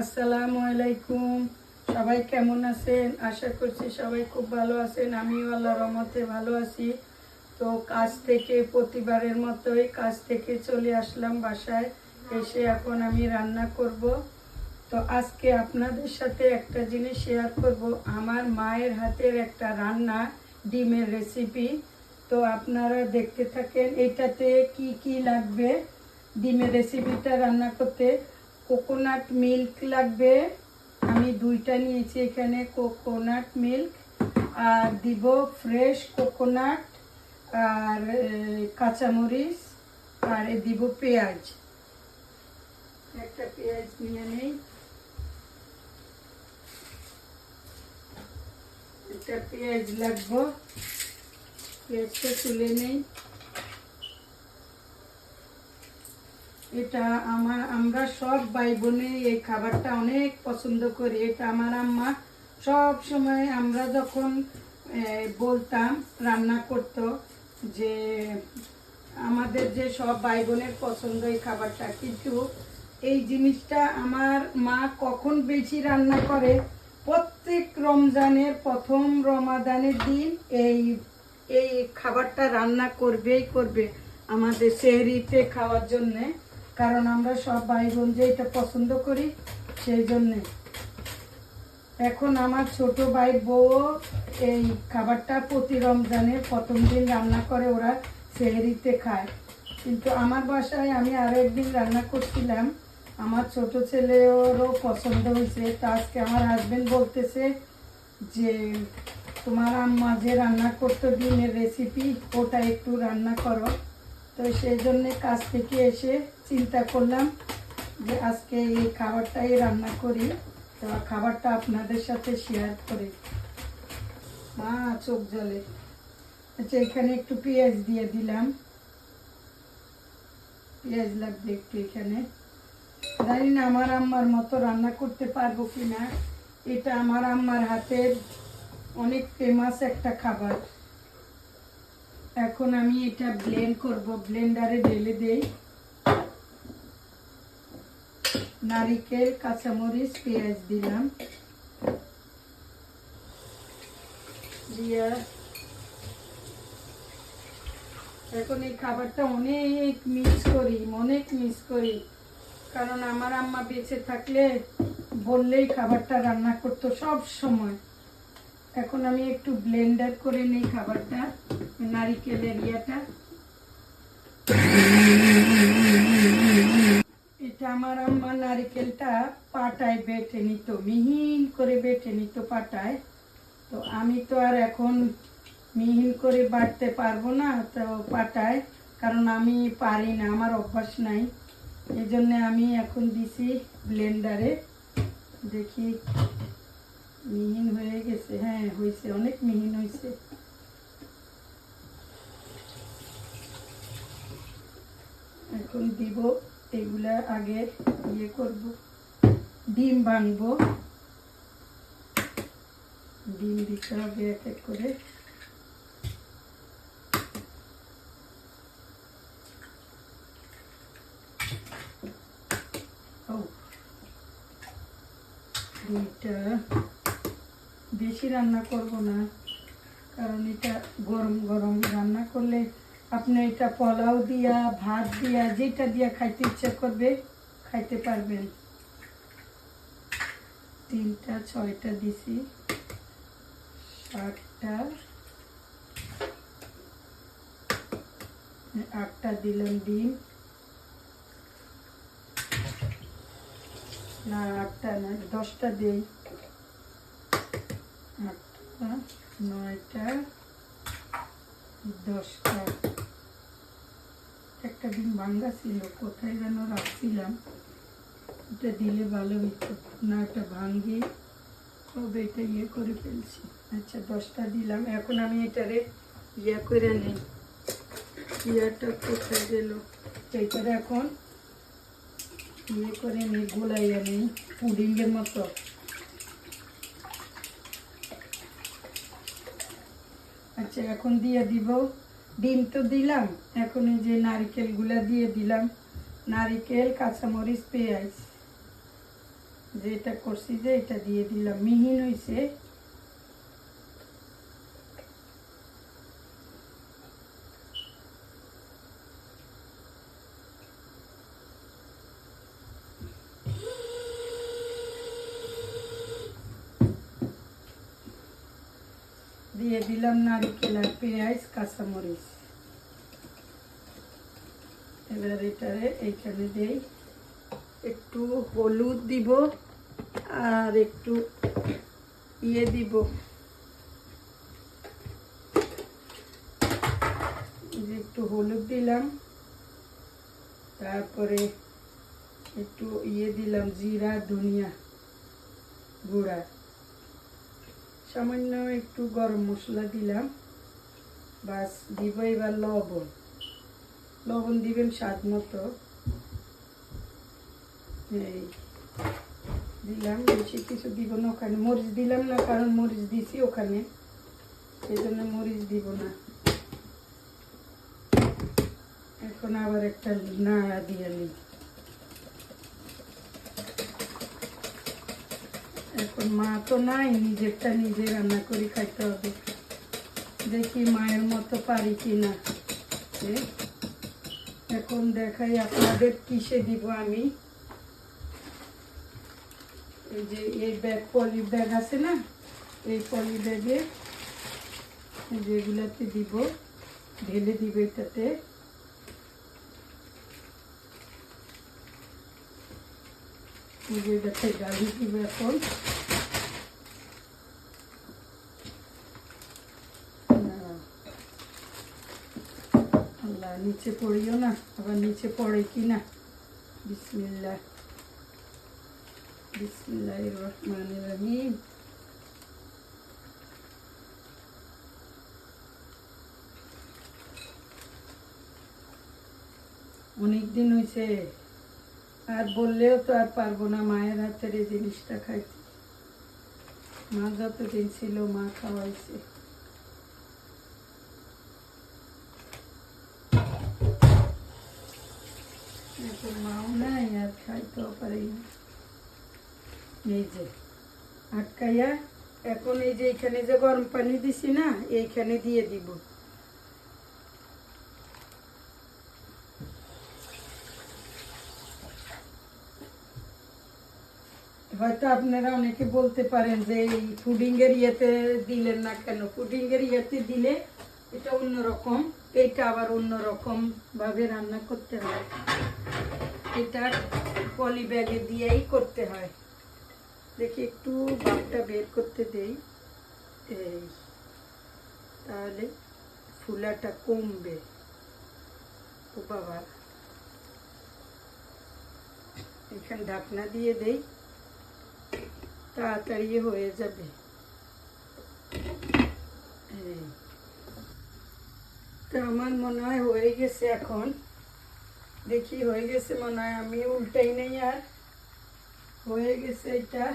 আসসালামু আলাইকুম। সবাই কেমন আছেন? আশা করছি সবাই খুব ভালো আছেন। আমিও আল্লাহ রহমতে ভালো আছি। তো কাজ থেকে, প্রতিবারের মতোই কাজ থেকে চলে আসলাম বাসায়। এসে এখন আমি রান্না করব। তো আজকে আপনাদের সাথে একটা জিনিস শেয়ার করব। আমার মায়ের হাতের একটা রান্না, ডিমের রেসিপি তো আপনারা দেখতে থাকেন, এটাতে কি কি লাগবে? ডিমের রেসিপিটা রান্না করতে। কোকোনাট মিল্ক লাগবে। আমি দুইটা নিয়েছি এখানে, কোকোনাট মিল্ক, আর দিব ফ্রেশ কোকোনাট, আর কাঁচামরিচ, আর দিব পেঁয়াজ। একটা পেঁয়াজ নিয়ে নেই। একটা পেঁয়াজ লাগবো। পেঁয়াজটা তুলে নেই। এটা আমার, আমরা সব ভাই বোনে এই খাবারটা অনেক পছন্দ করি। এটা আমার আম্মা সব সময় আমরা যখন বলতাম, রান্না করতো যে আমাদের যে সব ভাই বোনের পছন্দ এই খাবারটা, কিন্তু এই জিনিসটা আমার মা কখন বেশি রান্না করে? প্রত্যেক রমজানের প্রথম রমাদানের দিন এই এই খাবারটা রান্না করবেই করবে আমাদের সেহরিতে খাওয়ার জন্যে। কারণ আমরা সব ভাই বোন যে এটা পছন্দ করি, সেই জন্যে। এখন আমার ছোট ভাই বউ এই খাবারটা প্রতি রমজানের প্রথম দিন রান্না করে, ওরা সেহরিতে খায়। কিন্তু আমার বাসায় আমি আরও একদিন রান্না করছিলাম। আমার ছোট ছেলেরও পছন্দ হয়েছে। তা আজকে আমার হাজবেন্ড বলতেছে যে, তোমার আম্মা যে রান্না করতো দিনের রেসিপি ওটা একটু রান্না করো। তো সেই জন্যে কাজ থেকে এসে চিন্তা করলাম যে আজকে এই খাবারটাই রান্না করি। তো খাবারটা আপনাদের সাথে শেয়ার করি। হ্যাঁ চোখ জলে আচ্ছা এখানে একটু পেঁয়াজ দিয়ে দিলাম। পেঁয়াজ লাগবে একটু এখানে। জানি না আমার আম্মার মতো রান্না করতে পারব কিনা। এটা আমার আম্মার হাতের অনেক ফেমাস একটা খাবার। এখন আমি এটা ব্লেন্ড করব ব্লেন্ডারে ঢেলে দেই। নারিকেল, কাঁচামরিচ, পেঁয়াজ দিলাম। এখন এই খাবারটা অনেক মিস করি, অনেক মিস করি। কারণ আমার আম্মা বেঁচে থাকলে বললেই খাবারটা রান্না করতো সব সময়। এখন আমি একটু ব্লেন্ডার করে নিই খাবারটা, নারিকেলের এরিয়াটা এটা আমার আম্মা নারিকেলটা পাটায় বেটে নিত, মিহিন করে বেটে নিত পাটায়। তো আমি তো আর এখন মিহিন করে বাটতে পারব না তো পাটায়, কারণ আমি পারি না, আমার অভ্যাস নাই। এই জন্য আমি এখন দিছি ব্লেন্ডারে। দেখি মিহিন হয়ে গেছে হ্যাঁ হয়েছে, অনেক মিহিন হয়েছে। এখন দিব এগুলা আগে ইয়ে করব। ডিম ভাঙবো। ডিম দিতে হবে এক এক করে। ডিমটা বেশি রান্না করব না। কারণ এটা গরম গরম রান্না করলে আপনি এটা পোলাও দিয়া, ভাত দিয়া যেটা দিয়া খাইতে ইচ্ছা করবে, খাইতে পারবেন। তিনটা, ছয়টা দিছি। সাতটা আটটা দিলাম ডিম। না, আটটা না দশটা দিই। আটটা নয়টা দশটা। একটা ডিম ভাঙ্গা ছিল, কোথায় যেন রাখছিলাম। এটা দিলে ভালো হতো না এটা ভাঙ্গি তবে এটা ইয়ে করে ফেলছি। আচ্ছা দশটা দিলাম, এখন আমি এটারে ইয়ে করে নিই। ইয়াটা কোথায় গেল? এইটারে এখন ইয়ে করে নিই, গোলাইয়া নিই, পুডিংয়ের মতো। আচ্ছা এখন দিয়ে দিব। ডিম তো দিলাম, এখন এই যে নারিকেলগুলা দিয়ে দিলাম। নারিকেল, কাঁচামরিচ, পেঁয়াজ। যেটা করছি যে এটা দিয়ে দিলাম। মিহিন হইছে। দিয়ে দিলাম নারিকেল আর পেঁয়াজ, কাঁচামরিচ। এবার এটারে এইখানে দেই। একটু হলুদ দিব আর একটু ইয়ে দিব। একটু হলুদ দিলাম। তারপরে একটু ইয়ে দিলাম, জিরা, ধনিয়া গুঁড়া। সামান্য একটু গরম মশলা দিলাম। বাস দিব এবার লবণ। লবণ দিবেন স্বাদ মতো। এই দিলাম, বেশি কিছু দিব না ওখানে। মরিচ দিলাম না কারণ মরিচ দিছি ওখানে। সেই জন্য মরিচ দিব না। এখন আবার একটা নাড়া দিয়ে নিই। এখন মা তো নাই, নিজেরটা নিজে রান্না করে খাইতে হবে। দেখি মায়ের মতো পারি কি না এখন দেখাই আপনাদের কিসে দিব আমি। এই যে, এই ব্যাগ, পলি ব্যাগ আছে না? এই পলি ব্যাগে যেগুলাতে দিব, ঢেলে দিব এটাতে। এটাতে গাড়ি দিব এখন না। আল্লাহ নিচে পড়িও না, আবার নিচে পড়ে কি না? বিসমিল্লাহ। বিসমিল্লাহ অনেক দিন হয়েছে আর বললেও তো আর পারব না মায়ের হাতের এই জিনিসটা খাইতে। মা যতদিন ছিল মা খাওয়াইছে এখন মাও নাই এখন এই যে এখানে যে গরম পানি দিছি না, এইখানে দিয়ে দিব। হয়তো আপনারা অনেকে বলতে পারেন যে এই পুডিং এর ইয়েতে দিলেন না কেন? পুডিং এর ইয়েতে দিলে এটা অন্যরকম, এইটা আবার অন্যরকম ভাবে রান্না করতে হয়। এটা পলি ব্যাগে দিয়েই করতে হয়। দেখি একটু ভাবটা বের করতে দেই। এই, তাহলে ফুলাটা কমবে। ও বাবা। এখানে ঢাকনা দিয়ে দেই। তাড়াতাড়ি হয়ে যাবে। তো আমার মনে হয় হয়ে গেছে এখন। দেখি হয়ে গেছে মনে হয়, আমি উল্টাই নেই আর। হয়ে গেছে এটা।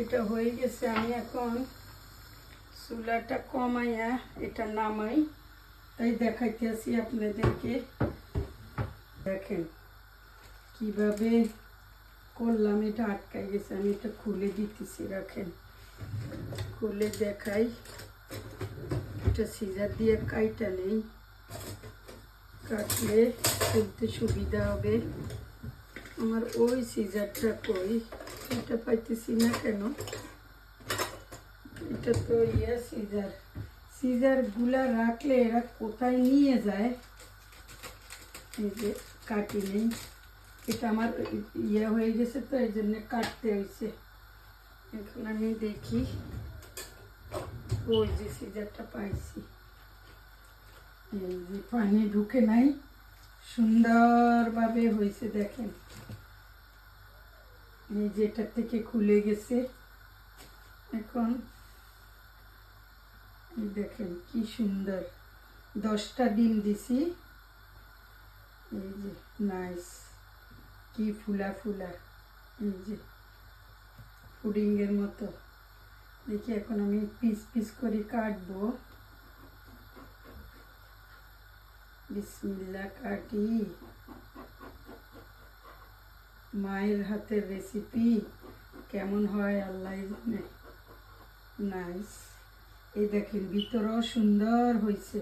এটা হয়ে গেছে আমি এখন চুলাটা কমাইয়া এটা নামাই। তাই দেখাইতে আসি আপনাদেরকে। দেখেন কীভাবে করলাম, এটা আটকাই গেছে, আমি এটা খুলে দিতেছি, রাখেন। খুলে দেখাই। এটা সিজার দিয়ে কাইটা নেই। কাটলে খুলতে সুবিধা হবে। আমার ওই সিজারটা কই? এটা পাইতেছি না কেন? এটা তো ইয়ে সিজার সিজারগুলা রাখলে এরা কোথায় নিয়ে যায়? এই যে কাটি নেই। এটা আমার ইয়ে হয়ে গেছে তো এই জন্য কাটতে হয়েছে এখন আমি দেখি। ওই যে সিজারটা পাইছি। এই যে পানি ঢুকে নাই, সুন্দরভাবে হয়েছে দেখেন। এই যে এটা থেকে খুলে গেছে। এখন দেখেন কি সুন্দর। দশটা ডিম দিছি। এই যে, নাইস। কি ফুলা ফুলা। এই যে, পুডিংয়ের মতো। দেখি এখন আমি পিস পিস করে কাটবো। বিসমিল্লা কাটি। মায়ের হাতের রেসিপি কেমন হয় আল্লাহ জানে। নাইস এই দেখেন ভিতরেও সুন্দর হয়েছে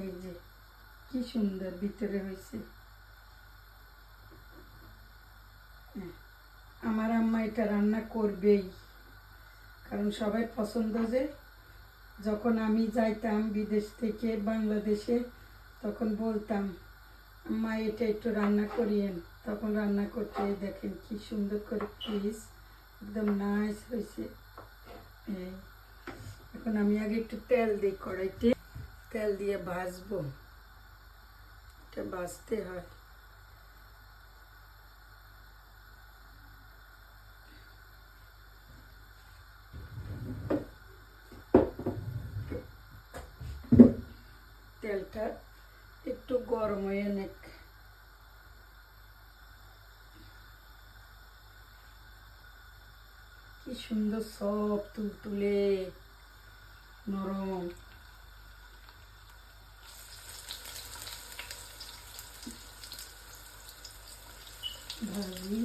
এই যে কি সুন্দর ভিতরে হয়েছে হ্যাঁ, আমার আম্মা এটা রান্না করবেই। কারণ সবাই পছন্দ যে যখন আমি যাইতাম বিদেশ থেকে বাংলাদেশে, তখন বলতাম মা এটা একটু রান্না করিয়েন। তখন রান্না করতে দেখেন কি সুন্দর করে পিস, একদম নাইস হয়েছে। এখন আমি আগে একটু তেল দিই কড়াইতে, তেল দিয়ে ভাজবো। এটা ভাজতে হয়। তেলটা একটু গরম হয়ে নেক। কি সুন্দর সব তুলতুলে নরম। ভাজি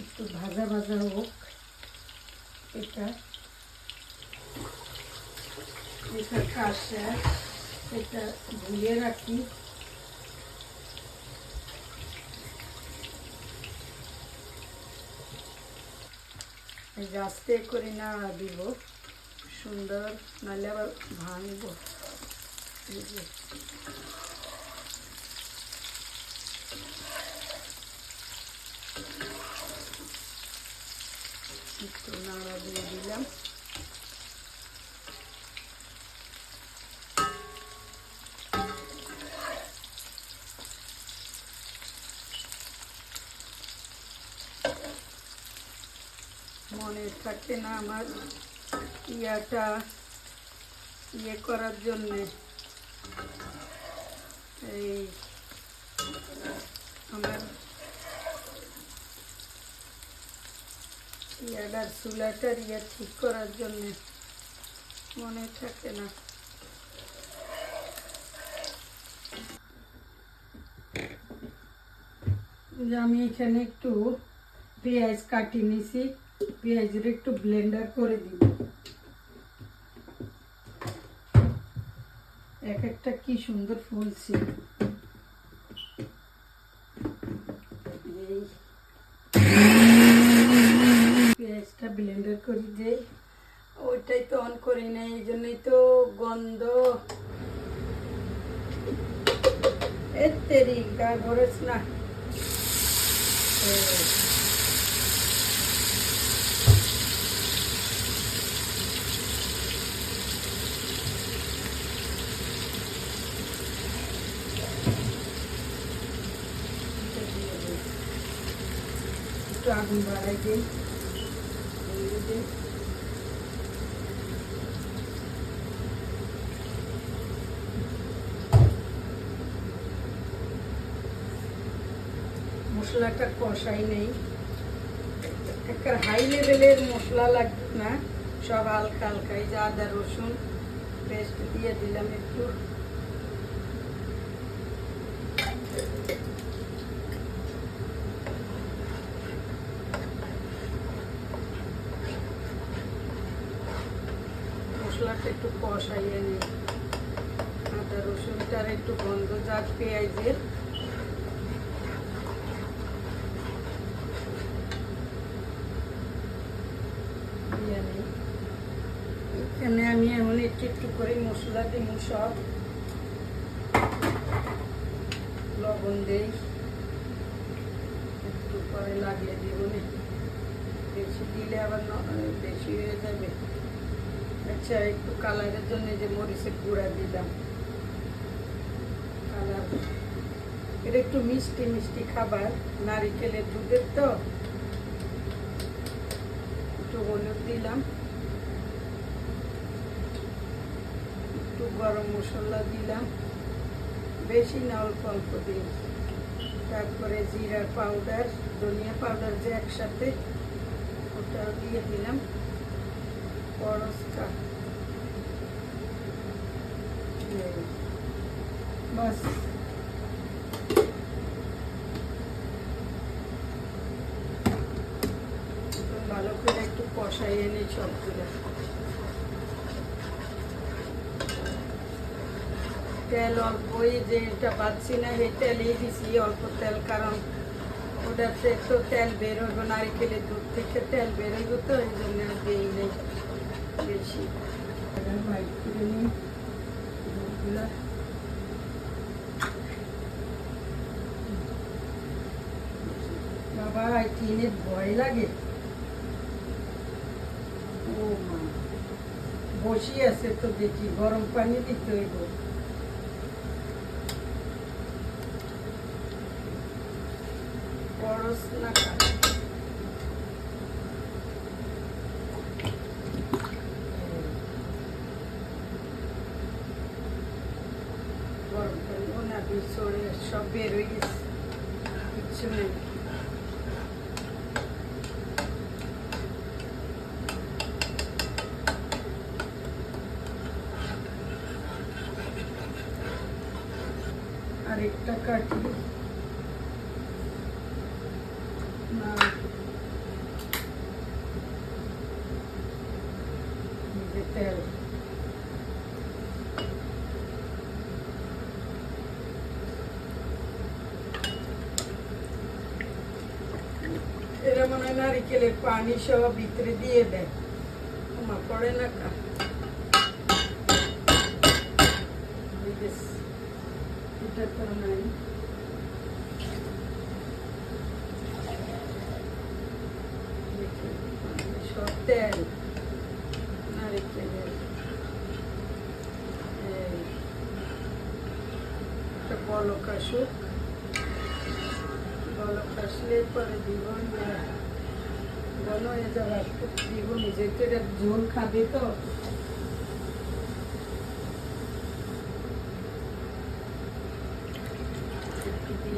একটু ভাজা হোক এটা। এটা কাশা এটা ধুয়ে রাখি। আস্তে করে না দিব। সুন্দর, নাহলে আবার ভাঙবো এই যে একটু নাড়া দিয়ে দিলাম মনে থাকে না আমার ইয়াটা ইয়ে করার জন্যে। এই আমার ইয়াটার চুলাটার ইয়ে ঠিক করার জন্যে মনে থাকে না। যে আমি এখানে একটু পেঁয়াজ কাটি নিছি। পেঁয়াজের একটু ব্লেন্ডার করে দিব। এক একটা কি সুন্দর ফুলছে। পেঁয়াজটা ব্লেন্ডার করে দেই। ওইটাই তো অন করি না, এই জন্যই তো গন্ধ। এর তেরি, গা ভরেস না। এই। একটু আগুন বাড়াই দিই দিয়ে দিই। মশলাটা কষাই নেই একটা হাই লেভেলের মশলা লাগবে না সব হালকা হালকা এই যে আদা, রসুন পেস্ট দিয়ে দিলাম একটু মশলাটা একটু কষাইয়ে নিই আদা রসুনটার একটু গন্ধ যাক পেঁয়াজের। এখানে আমি এমন একটু একটু করে মশলা দিই সব। লবণ দেই। একটু পরে লাগিয়ে দিব বেশি দিলে আবার বেশি হয়ে যাবে। আচ্ছা একটু কালারের জন্য যে মরিচের গুঁড়া দিলাম। কালার এটা একটু মিষ্টি মিষ্টি খাবার। নারিকেলের দুধের তো। একটু হলুদ দিলাম। একটু গরম মশলা দিলাম। বেশি না, অল্প অল্প দিই তারপরে জিরা পাউডার, ধনিয়া পাউডার যে একসাথে ওটা দিয়ে দিলাম। পরশটা বাস ভালো করে একটু কষাইয়ে নিই সবগুলো তেল অল্পই যে এটা পাচ্ছি না, এই তেলই দিছি, অল্প তেল, কারণ ওটাতে তো তেল বেরোইব নারিকেলের দুধ থেকে তেল বেরোইব তো, এই জন্য দিই নেই বেশি। দুধগুলা। এই টিনের ভয় লাগে। ও মা, বসি আছে তো দেখি, গরম পানি দিতে হইব। সব বের হয়ে গেছে। কিচ্ছু নেই। আরেকটা কাটি না এই যে তেল এরা মনে হয় নারিকেলের পানি সহ ভিতরে দিয়ে দেয় ওমা পড়ে না কা এই যে এটা তো নাই সব একটা বলক বলক আসলে পরে দিব বলো হয়ে যাবে একটু দিব নিজে ঝোল খাবে তো একটু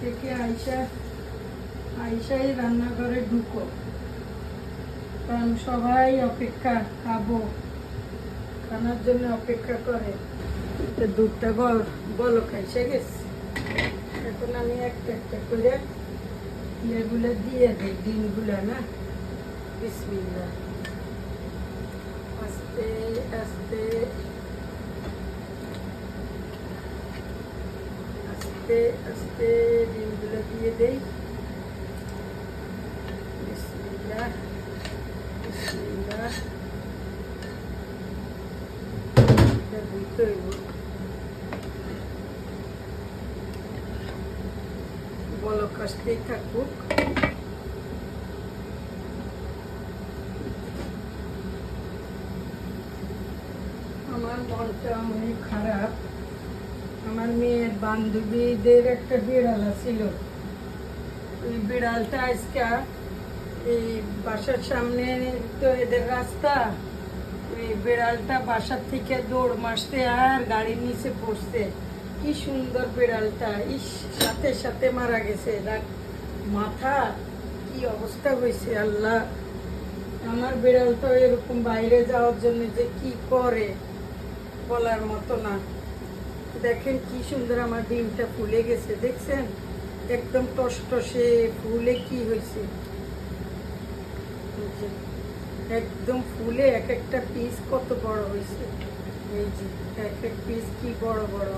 থেকে আইসা আইসাই রান্নাঘরে ঢুকো। কারণ সবাই অপেক্ষা, খাব। খানার জন্য অপেক্ষা করে। দুধটা বল, বলো খাইসে গেছে। এখন আমি একটা একটা করে ইয়েগুলো দিয়ে দিই, ডিমগুলো না? বিসমিল্লা আস্তে আস্তে আস্তে আস্তে ডিমগুলো দিয়ে দেই বিসমিল্লাহ বিসমিল্লাহ এটা দিতে হইব বলক আসতেই থাকুক আমার মনটা অনেক খারাপ আমার মেয়ের বান্ধবীদের একটা বিড়াল ছিল ওই বিড়ালটা আজকে এই বাসার সামনে তো এদের রাস্তা ওই বিড়ালটা বাসার থেকে দৌড় মারতে আর গাড়ির নিচে পড়ছে। কি সুন্দর বিড়ালটা, ইস, সাথে সাথে মারা গেছে। মাথা কি অবস্থা হয়েছে, আল্লাহ। আমার বিড়াল তো এরকম বাইরে যাওয়ার জন্য যে কি করে, বলার মতো না। দেখেন কি সুন্দর আমার ডিমটা ফুলে গেছে, দেখছেন? একদম টসটসে ফুলে কি হয়েছে? একদম ফুলে এক একটা পিস কত বড় হয়েছে। এই যে, এক এক পিস কি বড় বড়।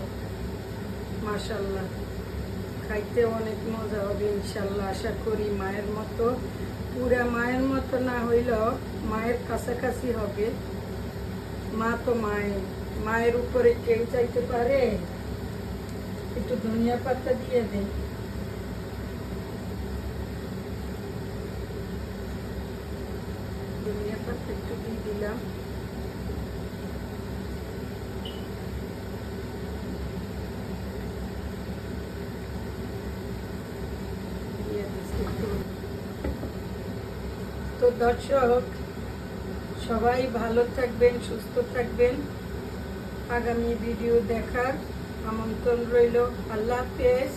মাশাল্লাহ খাইতে অনেক মজা হবে ইনশাল্লাহ আশা করি মায়ের মতো। পুরা মায়ের মতো না হইলেও মায়ের কাছাকাছি হবে। মা তো মায়ের। মায়ের উপরে কেউ চাইতে পারে? একটু ধনিয়া পাতা দিয়ে দিচ্ছি একটু। তো দর্শক, সবাই ভালো থাকবেন, সুস্থ থাকবেন। আগামী ভিডিও দেখার আমন্ত্রণ রইল আল্লাহ হাফেজ